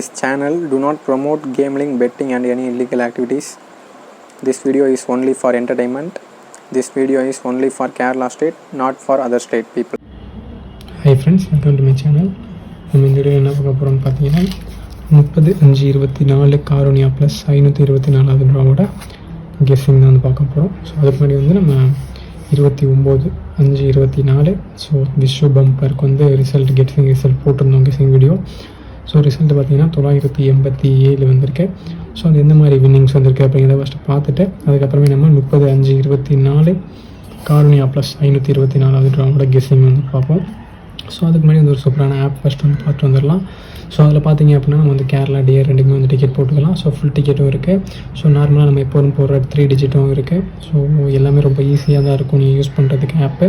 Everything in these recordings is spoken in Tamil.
This channel do not promote gambling, betting and any illegal activities. This video is only for entertainment. This video is only for Kerala state, not for other state people. Hi friends welcome to my channel நம்ம இந்த வீடியோ என்ன பார்க்க போகிறோம்னு பார்த்தீங்கன்னா முப்பது அஞ்சு இருபத்தி நாலு காரோனியா ப்ளஸ் ஐநூற்றி இருபத்தி நாலாவது ரூபாவோட கெஸ்ஸிங் தான் வந்து பார்க்க போகிறோம் ஸோ அதுக்கு முன்னாடி வந்து நம்ம இருபத்தி ஒம்பது அஞ்சு இருபத்தி நாலு ஸோ விஸ்வ பம்பருக்கு வந்து ரிசல்ட் கெட்ஸிங் ரிசல்ட் போட்டிருந்தோம் கெஸ்ஸிங் வீடியோ ஸோ ரிசல்ட் பார்த்தீங்கன்னா தொள்ளாயிரத்தி எண்பத்தி ஏழு வந்திருக்கு. ஸோ அது எந்த மாதிரி வின்னிங்ஸ் வந்திருக்கு அப்படிங்கிறத ஃபஸ்ட்டு பார்த்துட்டு அதுக்கப்புறமே நம்ம முப்பது அஞ்சு இருபத்தி நாலு கார்னியா ப்ளஸ் ஐநூற்றி இருபத்தி நாலாவது ட்ராவோட கெஸ்ஸிங் வந்து பார்ப்போம். ஸோ அதுக்கு முன்னாடி வந்து ஒரு சூப்பரான ஆப் ஃபஸ்ட் வந்து பார்த்து வந்துடலாம். ஸோ அதில் பார்த்தீங்க அப்படின்னா நம்ம வந்து கேரளா டிஏ ரெண்டுக்குமே வந்து டிக்கெட் போட்டுக்கலாம். ஸோ ஃபுல் டிக்கெட்டும் இருக்குது ஸோ நார்மலாக நம்ம எப்போதும் போடுற த்ரீ டிஜிட்டும் இருக்குது ஸோ எல்லாமே ரொம்ப ஈஸியாக தான் இருக்கும். நீங்கள் யூஸ் பண்ணுறதுக்கு ஆப்பு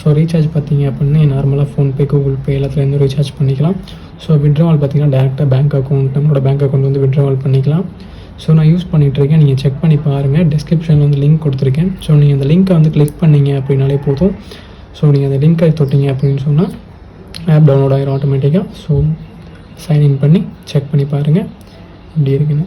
ஸோ ரீசார்ஜ் பார்த்தீங்க அப்படின்னா நார்மலாக ஃபோன்பே கூகுள் பே எல்லாத்துலேருந்து ரீசார்ஜ் பண்ணிக்கலாம். ஸோ விட்ராவல் பார்த்தீங்கன்னா டேரெக்டாக பேங்க் அக்கௌண்ட் நம்மளோட பேங்க் அக்கௌண்ட் வந்து விட்ராவல் பண்ணிக்கலாம். ஸோ நான் யூஸ் பண்ணிகிட்ருக்கேன் நீங்கள் செக் பண்ணி பாருங்கள் டிஸ்கிரிப்ஷனில் வந்து லிங்க் கொடுத்துருக்கேன். ஸோ நீங்கள் அந்த லிங்க்கை வந்து கிளிக் பண்ணீங்க அப்படின்னாலே போதும். ஸோ நீங்கள் அந்த லிங்க்கை தொட்டிங்க அப்படின்னு சொன்னால் ஆப் டவுன்லோட் ஆகிரும் ஆட்டோமேட்டிக்காக ஸோ சைன்இன் பண்ணி செக் பண்ணி பாருங்கள் இப்படி இருக்குன்னு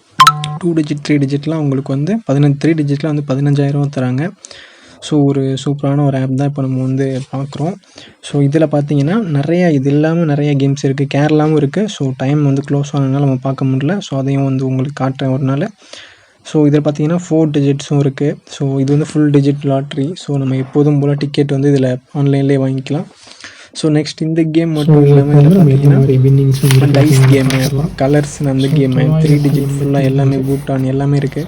டூ டிஜிட் த்ரீ டிஜிட்லாம் உங்களுக்கு வந்து பதினஞ்சு த்ரீ டிஜிட்டில் வந்து பதினஞ்சாயிரம் தராங்க. ஸோ ஒரு சூப்பரான ஒரு ஆப் தான் இப்போ நம்ம வந்து பார்க்குறோம் ஸோ இதில் பார்த்தீங்கன்னா நிறையா இது இல்லாமல் நிறைய கேம்ஸ் இருக்குது கேரளாவும் இருக்குது ஸோ டைம் வந்து க்ளோஸ் ஆனதுனால நம்ம பார்க்க முடியல. ஸோ அதையும் வந்து உங்களுக்கு காட்டுறேன் ஒரு நாள். ஸோ இதில் பார்த்தீங்கன்னா ஃபோர் டிஜிட்ஸும் இருக்குது ஸோ இது வந்து ஃபுல் டிஜிட் லாட்ரி ஸோ நம்ம எப்போதும் போல் டிக்கெட் வந்து இதில் ஆன்லைன்லேயே வாங்கிக்கலாம். ஸோ நெக்ஸ்ட் இந்த கேம் மட்டும் இல்லாமல் டைஸ் கேமு கலர்ஸ் அந்த கேமு த்ரீ டிஜிட் ஃபுல்லாக எல்லாமே பூட்டான் எல்லாமே இருக்குது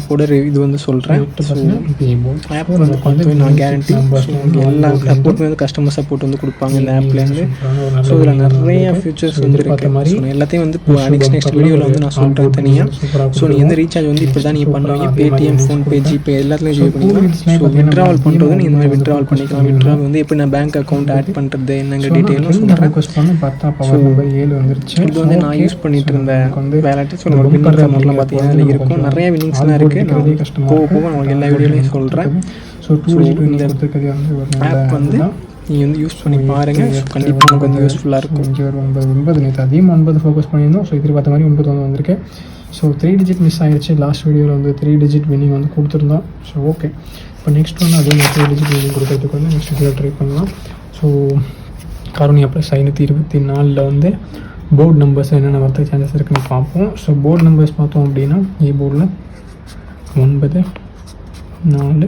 ஆப்போட இது வந்து சொல்கிறேன் ஆப் வந்து பார்த்து நான் கேரண்டி எல்லா சப்போர்ட்டுமே வந்து கஸ்டமர் சப்போர்ட் வந்து கொடுப்பாங்க இந்த ஆப்லேருந்து ஸோ இதில் நிறைய ஃபியூச்சர்ஸ் வந்து இருக்கு. ஸோ நான் எல்லாத்தையும் வந்து இப்போ நெக்ஸ்ட் நெக்ஸ்ட் வீடியோவில் வந்து நான் சொல்கிறேன் தனியாக ஸோ நீங்கள் எந்த ரீசார்ஜ் வந்து இப்படி தான் நீங்கள் பண்ணுவீங்க? பேடிஎம் ஃபோன்பே ஜிபே எல்லாத்துலேயும் ஜிபே பண்ணிக்கலாம். ஸோ விட்ராவல் பண்ணுறது நீங்கள் இந்த மாதிரி விட்ராவல் பண்ணிக்கலாம். விட்ராவல் வந்து எப்படி நான் பேங்க் அக்கௌண்ட் ஆட் பண்ணுறது என்னங்க டீட்டெயிலும் சொல்கிறேன் இது வந்து நான் யூஸ் பண்ணிட்டு இருந்த வேலட்டு ஸோ நம்ம வின் பண்ணுற மாதிரிலாம் பார்த்தீங்கன்னா இருக்கும். நிறைய வின்னிங்ஸ்லாம் இருக்குது நான் போக போக நான் உங்களுக்கு எல்லா வீடியோலையும் சொல்கிறேன் ஸோ டூ டிஜிட் இந்த ஆப் வந்து நீங்கள் வந்து யூஸ் பண்ணி பாருங்கள் கண்டிப்பாக உங்களுக்கு வந்து யூஸ்ஃபுல்லாக இருக்கும். அஞ்சு ஒரு ஒன்பது ஒன்பது நேற்று அதிகமாக ஒன்பது ஃபோக்கஸ் பண்ணியிருந்தோம். ஸோ எதிர்பார்த்த மாதிரி ஒன்பது வந்து வந்திருக்கு. ஸோ த்ரீ டிஜிட் மிஸ் ஆயிடுச்சு லாஸ்ட் வீடியோவில் வந்து த்ரீ டிஜிட் வின்னிங் வந்து கொடுத்துருந்தோம். ஸோ ஓகே இப்போ நெக்ஸ்ட் ஒன்று அதே த்ரீ டிஜிட் வின்னிங் கொடுக்கறதுக்கு வந்து நெக்ஸ்ட் இதில் ட்ரை பண்ணலாம். ஸோ காரோனியா ப்ளஸ் ஐநூற்றி இருபத்தி நாலில் வந்து போர்டு நம்பர்ஸ் என்னென்ன வரதுக்கு சான்சஸ் இருக்குன்னு பார்ப்போம். ஸோ போர்டு நம்பர்ஸ் பார்த்தோம் அப்படின்னா ஏ போர்டில் ஒன்பது நாலு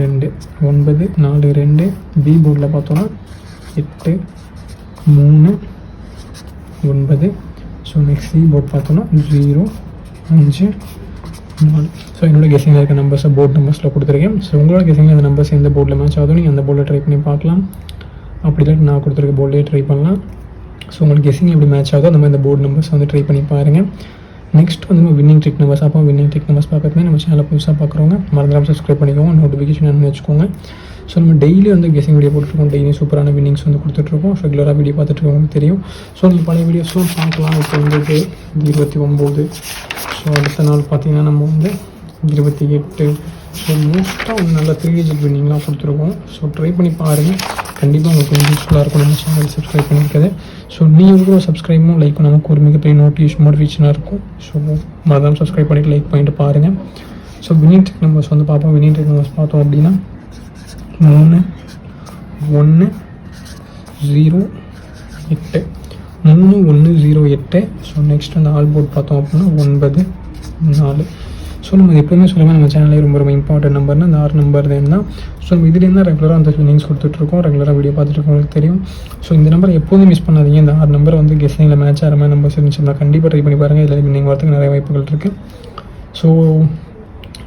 ரெண்டு. ஒன்பது நாலு ரெண்டு. பி போர்டில் பார்த்தோன்னா எட்டு மூணு ஒன்பது. ஸோ நெக்ஸ்ட் சி போர்ட் பார்த்தோன்னா ஜீரோ அஞ்சு நாலு. ஸோ என்னோட கெஸிங்கில் இருக்க நம்பர்ஸை போர்ட் நம்பர்ஸில் கொடுத்துருக்கேன். ஸோ உங்களோட கெஸிங்கில் அந்த நம்பர்ஸ் எந்த போர்டில் மேட்ச் ஆகுதோ நீங்கள் அந்த போர்டில் ட்ரை பண்ணி பார்க்கலாம். அப்படி இல்லாட்டி நான் கொடுத்துருக்க போர்டிலே ட்ரை பண்ணலாம். ஸோ உங்களுக்கு கெஸிங் எப்படி மேட்ச் ஆகுதோ அந்த மாதிரி இந்த போர்டு நம்பர்ஸ் வந்து ட்ரை பண்ணி பாருங்கள் நெக்ஸ்ட் வந்து நம்ம வின்னிங் ட்ரிக் நம்பர்ஸ் அப்போ வின்னிங் ட்ரிக் நம்பர்ஸ் பார்க்கறதுமே நம்ம சேனலை புதுசாக பார்க்குறவங்க மறந்துடாமல் சப்ஸ்கிரைப் பண்ணிக்கோங்க. நோட்டிஃபிகேஷன் என்ன வச்சுக்கோங்க. ஸோ நம்ம டெய்லி வந்து கெஸிங் வீடியோ போட்டுருக்கோம் டெய்லி சூப்பரான வின்னிங்ஸ் வந்து கொடுத்துட்ருக்கோம். ரெகுலராக வீடியோ பார்த்துட்டு இருக்கவங்களுக்கு தெரியும். ஸோ நீங்கள் பழைய வீடியோஸும் பார்க்கலாம். இப்போ வந்து இருபத்தி ஒம்பது. ஸோ அடுத்த நாள் பார்த்தீங்கன்னா நம்ம வந்து இருபத்தி எட்டு. ஸோ மோஸ்ட்டாக வந்து நல்ல த்ரீ டிஜிட் வின்னிங்லாம் கொடுத்துருக்கோம். ஸோ ட்ரை பண்ணி பாருங்கள் கண்டிப்பாக உங்களுக்கு கொஞ்சம் யூஸ்ஃபுல்லாக இருக்கும் நம்ம சேனல் சப்ஸ்கிரைப் பண்ணியிருக்கிறது ஸோ நீங்கள் இருக்கிற சப்ஸ்கிரைபும் லைக் நமக்கு ஒரு மிகப்பெரிய நோட்டிஃபிகேஷன் மோட்டிவேஷனாக இருக்கும். ஸோ மறந்தாலும் சப்ஸ்கிரைப் பண்ணிட்டு லைக் பண்ணிட்டு பாருங்கள் ஸோ வினிட் டெக் நம்பர்ஸ் வந்து பார்ப்போம். வினிட் டெக் நம்பர்ஸ் பார்த்தோம் அப்படின்னா மூணு ஒன்று ஜீரோ எட்டு. மூணு ஒன்று ஜீரோ எட்டு. ஸோ நெக்ஸ்ட் வந்து ஆல் போர்ட் பார்த்தோம் அப்படின்னா ஒன்பது நாலு. ஸோ நம்ம எப்பவுமே சொல்லுங்கள் நம்ம சேனலே ரொம்ப ரொம்ப இம்பார்ட்டன்ட் நம்பர்னா அந்த ஆறு நம்பர் தான். ஸோ நம்ம இதுலேருந்து தான் ரெகுலராக அந்த வினிங்ஸ் கொடுத்துட்ருக்கோம் ரெகுலராக வீடியோ பார்த்துட்டு உங்களுக்கு தெரியும். ஸோ இந்த நம்பர் எப்போதும் மிஸ் பண்ணாதீங்க. இந்த ஆறு நம்பர் வந்து கெஸ்டிங்கில் மேட்ச் ஆகிற மாதிரி நம்பர்ஸ் இருந்துச்சுன்னா கண்டிப்பாக ட்ரை பண்ணி பாருங்கள் இதில் நீங்கள் வரதுக்கு நிறைய வாய்ப்புகள் இருக்குது ஸோ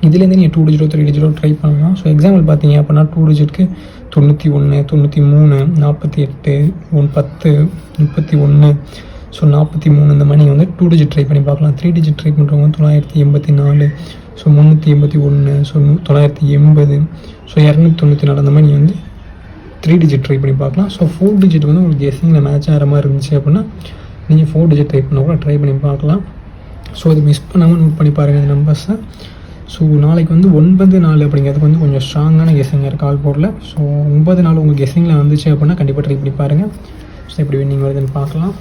இதுலேருந்து நீங்கள் டூ டிஜிட்டோ த்ரீ டிஜிட்டோ ட்ரை பண்ணலாம். ஸோ எக்ஸாம்பிள் பார்த்தீங்க அப்படின்னா டூ டிஜிட்க்கு தொண்ணூற்றி ஒன்று தொண்ணூற்றி மூணு நாற்பத்தி எட்டு ஒன் பத்து முப்பத்தி ஒன்று ஸோ நாற்பத்தி மூணு இந்த மாதிரி வந்து டூ டிஜிட் ட்ரை பண்ணி பார்க்கலாம். த்ரீ டிஜிட் ட்ரை பண்ணுறவங்க தொள்ளாயிரத்தி எண்பத்தி நாலு ஸோ முந்நூற்றி எண்பத்தி ஒன்று ஸோ நூ- தொள்ளாயிரத்தி எண்பது ஸோ இரநூத்தி தொண்ணூற்றி நாலு அந்த மாதிரி வந்து த்ரீ டிஜிட் ட்ரை பண்ணி பார்க்கலாம். ஸோ ஃபோர் டிஜிட் வந்து உங்களுக்கு கெஸ்ஸிங்கில் மேட்ச் ஆகிற மாதிரி இருந்துச்சு அப்படின்னா நீங்கள் ஃபோர் டிஜிட் ட்ரை பண்ண கூட ட்ரை பண்ணி பார்க்கலாம். ஸோ இது மிஸ் பண்ணாமல் நோட் பண்ணி பாருங்கள் இந்த நம்பர்ஸை ஸோ நாளைக்கு வந்து ஒன்பது நாள் அப்படிங்கிறதுக்கு வந்து கொஞ்சம் ஸ்ட்ராங்கான கெஸ்ஸிங் இருக்குது ஆல் போர்டில் ஸோ ஒன்பது நாள் உங்கள் கெஸிங்கில் வந்துச்சு அப்படின்னா கண்டிப்பாக ட்ரை பண்ணி பாருங்கள் ஸோ எப்படி வின்னிங் வருதுன்னு பார்க்கலாம்.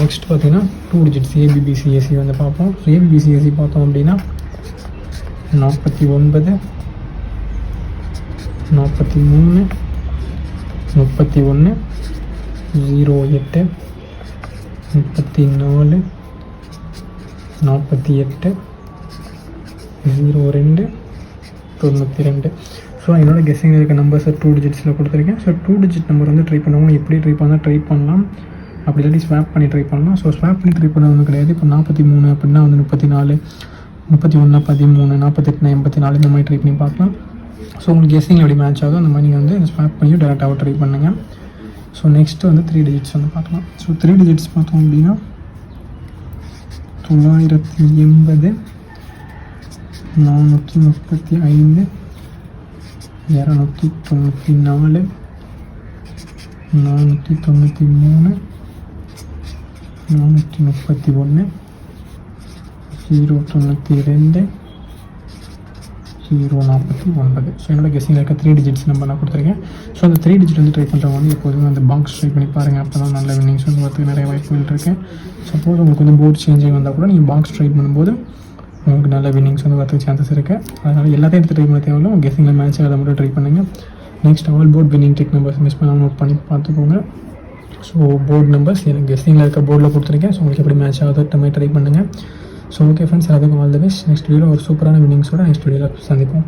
நெக்ஸ்ட் பார்த்தீங்கன்னா டூ டிஜிட்ஸ் ஏபிபிசிஎஸ்சி வந்து பார்ப்போம். ஸோ ஏபிபிசிஎஸ்சி பார்த்தோம் அப்படின்னா நாற்பத்தி ஒன்பது நாற்பத்தி மூணு முப்பத்தி ஒன்று ஜீரோ எட்டு முப்பத்தி நாலு நாற்பத்தி எட்டு ஜீரோ ரெண்டு தொண்ணூற்றி ரெண்டு. ஸோ என்னோட கெஸ்ஸிங் இருக்க நம்பர்ஸை டூ டிஜிட்ஸில் கொடுத்துருக்கேன். ஸோ டூ டிஜிட் நம்பர் வந்து ட்ரை பண்ணவங்க எப்படி ட்ரை பண்ணால் ட்ரை பண்ணலாம். அப்படி இல்லாட்டி ஸ்வாப் பண்ணி ட்ரை பண்ணலாம். ஸோ ஸ்வாப் பண்ணி ட்ரை பண்ணது கிடையாது. இப்போ நாற்பத்தி மூணு அப்படின்னா வந்து முப்பத்தி நாலு முப்பத்தி ஒன்று பதிமூணு நாற்பத்தெட்டு எண்பத்தி நாலு இந்த மாதிரி ட்ரை பண்ணி பார்க்கலாம். ஸோ உங்களுக்கு கெஸ்ஸிங் எப்படி மேட்ச் ஆகும் அந்த மாதிரி நீங்கள் வந்து ஸ்வாப் பண்ணி டேரெக்டாக ட்ரை பண்ணுங்கள் ஸோ நெக்ஸ்ட் வந்து த்ரீ டிஜிட்ஸ் வந்து பார்க்கலாம். ஸோ த்ரீ டிஜிட்ஸ் பார்த்தோம் அப்படின்னா தொள்ளாயிரத்தி எண்பது நானூற்றி முப்பத்தி ஐந்து இரநூத்தி தொண்ணூற்றி நாலு நானூற்றி தொண்ணூற்றி மூணு நானூற்றி முப்பத்தி ஒன்று ஜீரோ தொண்ணூற்றி ரெண்டு ஜீரோ நாற்பத்தி ஒன்பது. ஸோ என்னோட கெஸ்ஸிங் இருக்க த்ரீ டிஜிட்ஸ் நம்பர் நான் கொடுத்துருக்கேன். ஸோ அந்த த்ரீ டிஜிட் வந்து ட்ரை பண்ணுறவங்க வந்து எப்போதுமே அந்த பாக்ஸ் ட்ரை பண்ணி பாருங்கள் அப்போ தான் நல்ல வின்னிங்ஸ் வந்து வரதுக்கு நிறைய வாய்ப்புகள் இருக்குது சப்போஸ் உங்களுக்கு வந்து போர்ட் சேஞ்சிங் வந்தால் கூட நீங்கள் பாக்ஸ் ட்ரை பண்ணும்போது உங்களுக்கு நல்ல வின்னிங்ஸ் வந்து வரதுக்கு சான்சஸ் இருக்குது அதனால் எல்லாத்தையும் எடுத்து ட்ரை பண்ண தேவையில்ல. உங்கள் கெஸ்ஸிங்கில் மேட்ச் அதை மட்டும் ட்ரை பண்ணுங்கள் next all board winning tech numbers miss பண்ணாமல் நோட் பண்ணி பார்த்துக்கோங்க. ஸோ போர்டு நம்பர்ஸ் எனக்கு கெஸ்டிங்கில் இருக்க போர்டில் கொடுத்துருக்கேன். ஸோ உங்களுக்கு எப்படி மேட்ச் ஆகுது அந்த மாதிரி ட்ரை பண்ணுங்கள் ஸோ ஓகே ஃப்ரெண்ட்ஸ் அதுக்கும் ஆல் த பெஸ்ட் நெக்ஸ்ட் வீடியோவில் ஒரு சூப்பரான வின்னிங்ஸோட நெக்ஸ்ட் வீடியோவில் சந்திப்போம்.